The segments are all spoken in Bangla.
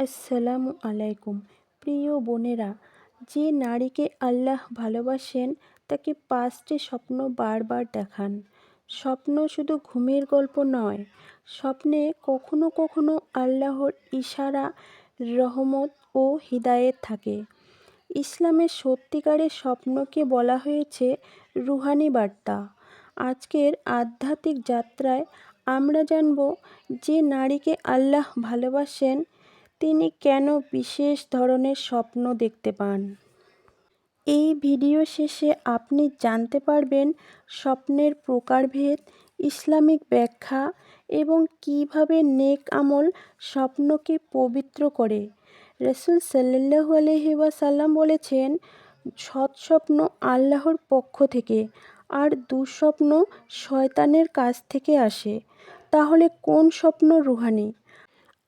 আসসালামু আলাইকুম। প্রিয় বোনেরা, যে নারীকে আল্লাহ ভালোবাসেন, তাকে পাঁচটি স্বপ্ন বারবার দেখান। স্বপ্ন শুধু ঘুমের গল্প নয়, স্বপ্নে কখনো কখনো আল্লাহর ইশারা, রহমত ও হিদায়েত থাকে। ইসলামের সত্যিকারের স্বপ্নকে বলা হয়েছে রুহানি বার্তা। আজকের আধ্যাত্মিক যাত্রায় আমরা জানব যে নারীকে আল্লাহ ভালোবাসেন তিনি কেন বিশেষ ধরনের স্বপ্ন দেখতে পান? এই ভিডিও শেষে আপনি জানতে পারবেন স্বপ্নের প্রকারভেদ, ইসলামিক ব্যাখ্যা এবং কীভাবে নেক আমল স্বপ্নকে পবিত্র করে। রসুল সাল্লাহু আলহি ওয়াসাল্লাম বলেছেন, সৎ স্বপ্ন আল্লাহর পক্ষ থেকে, আর দুঃস্বপ্ন শয়তানের কাছ থেকে আসে। তাহলে কোন স্বপ্ন রুহানি?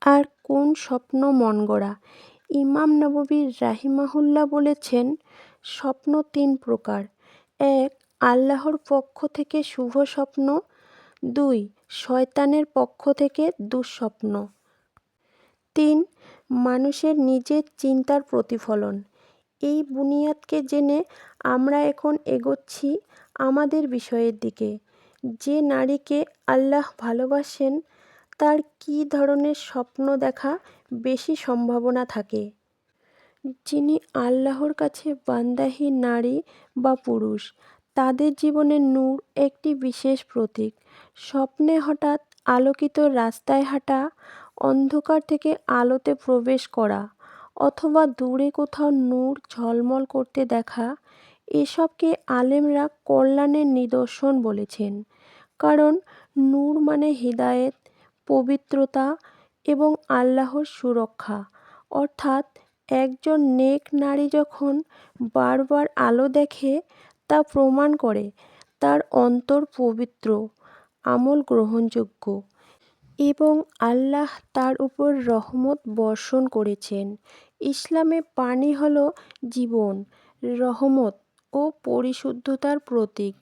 আর কোন স্বপ্ন মন গড়া? ইমাম নববী রাহিমাহুল্লাহ বলেছেন, স্বপ্ন তিন প্রকার। এক, আল্লাহর পক্ষ থেকে শুভ স্বপ্ন। দুই, শয়তানের পক্ষ থেকে দুঃস্বপ্ন। তিন, মানুষের নিজের চিন্তার প্রতিফলন। এই বুনিয়াদকে জেনে আমরা এখন এগোচ্ছি আমাদের বিষয়ের দিকে। যে নারীকে আল্লাহ ভালোবাসেন তার কী ধরনের স্বপ্ন দেখা বেশি সম্ভাবনা থাকে? যিনি আল্লাহর কাছে বান্দাহী নারী বা পুরুষ, তাদের জীবনে নূর একটি বিশেষ প্রতীক। স্বপ্নে হঠাৎ আলোকিত রাস্তায় হাঁটা, অন্ধকার থেকে আলোতে প্রবেশ করা, অথবা দূরে কোথাও নূর ঝলমল করতে দেখা, এসবকে আলেমরা কল্যাণের নিদর্শন বলেছেন। কারণ নূর মানে হৃদায়ত পবিত্রতা এবং আল্লাহর সুরক্ষা। অর্থাৎ একজন নেক নারী যখন বারবার আলো দেখে তা প্রমাণ করে, তার অন্তর পবিত্র, আমল গ্রহণযোগ্য এবং আল্লাহ তার উপর রহমত বর্ষণ করেছেন। ইসলামে পানি হল জীবন, রহমত ও পরিশুদ্ধতার প্রতীক।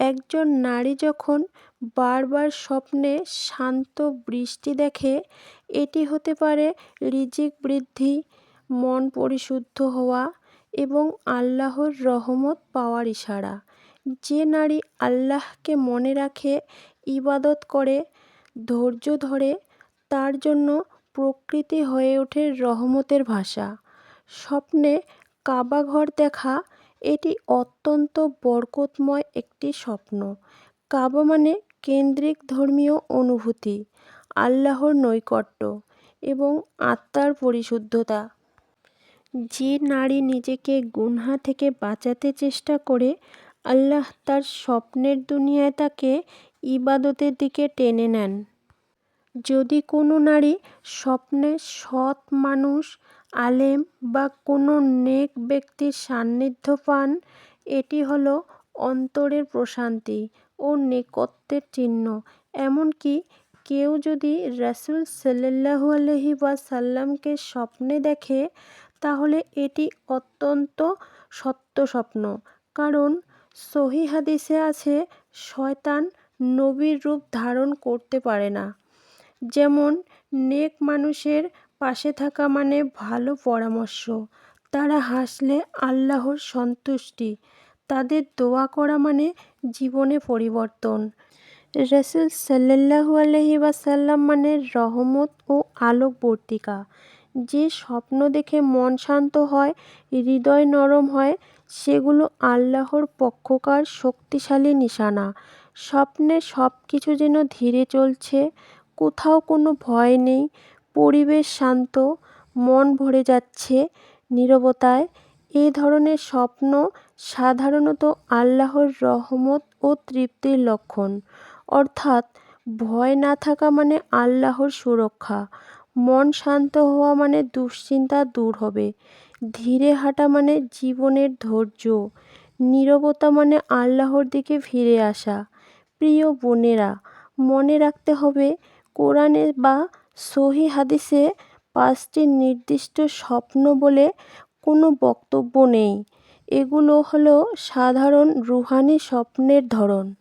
একজন নারী যখন বারবার স্বপ্নে শান্ত বৃষ্টি দেখে এটি হতে পারে রিজিক বৃদ্ধি, মন পরিশুদ্ধ হওয়া এবং আল্লাহর রহমত পাওয়ার ইশারা। যে নারী আল্লাহকে মনে রাখে, ইবাদত করে, ধৈর্য ধরে, তার জন্য প্রকৃতি হয়ে ওঠে রহমতের ভাষা। স্বপ্নে কাবাঘর দেখা, এটি অত্যন্ত বরকতময় একটি স্বপ্ন। কাবা মানে কেন্দ্রিক ধর্মীয় অনুভূতি, আল্লাহর নৈকট্য এবং আত্মার পরিশুদ্ধতা। যে নারী নিজেকে গুনহা থেকে বাঁচাতে চেষ্টা করে, আল্লাহ তার স্বপ্নের দুনিয়ায় তাকে ইবাদতের দিকে টেনে নেন। যদি কোনো নারী স্বপ্নে সৎ মানুষ, আলেম বা কোনো নেক ব্যক্তির সান্নিধ্য পান, এটি হলো অন্তরের প্রশান্তি ও নেকত্বের চিহ্ন। এমনকি কেউ যদি রাসুল সাল্লাহু আলহি সাল্লামকে স্বপ্নে দেখে, তাহলে এটি অত্যন্ত সত্য স্বপ্ন। কারণ সহি হাদিসে আছে, শয়তান নবীর রূপ ধারণ করতে পারে না। যেমন, নেক মানুষের পাশে থাকা মানে ভালো পরামর্শ। তারা হাসলে আল্লাহর সন্তুষ্টি। তাদের দোয়া করা মানে জীবনে পরিবর্তন। রসুল সাল্লাহু আলহি মানে রহমত ও আলোকবর্তিকা। যে স্বপ্ন দেখে মন শান্ত হয়, হৃদয় নরম হয়, সেগুলো আল্লাহর পক্ষকার শক্তিশালী নিশানা। স্বপ্নে সব কিছু যেন ধীরে চলছে, কোথাও কোনো ভয় নেই, পরিবেশ শান্ত, মন ভরে যাচ্ছে, নীরবতায় এ ধরনের স্বপ্ন সাধারণত আল্লাহর রহমত ও তৃপ্তির লক্ষণ। অর্থাৎ ভয় না থাকা মানে আল্লাহর সুরক্ষা। মন শান্ত হওয়া মানে দুশ্চিন্তা দূর হবে। ধীরে হাঁটা মানে জীবনের ধৈর্য। নীরবতা মানে আল্লাহর দিকে ফিরে আসা। প্রিয় বোনেরা, মনে রাখতে হবে, কোরআনে বা সহি হাদিসে পাঁচটি নির্দিষ্ট স্বপ্ন বলে কোনো বক্তব্য নেই। এগুলো হলো সাধারণ রুহানি স্বপ্নের ধরন।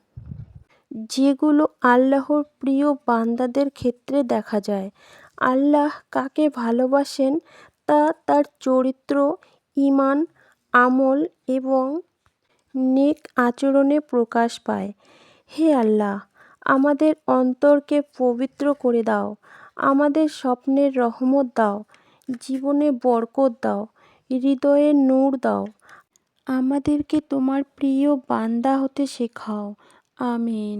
যেগুলো আল্লাহর প্রিয় বান্দাদের ক্ষেত্রে দেখা যায়। আল্লাহ কাকে ভালোবাসেন তা তার চরিত্র, ঈমান, আমল এবং নেক আচরণে প্রকাশ পায়। হে আল্লাহ, আমাদের অন্তরকে পবিত্র করে দাও। আমাদের স্বপ্নের রহমত দাও। জীবনে বরকত দাও। হৃদয়ে নূর দাও। আমাদেরকে তোমার প্রিয় বান্দা হতে শেখাও। আমিন।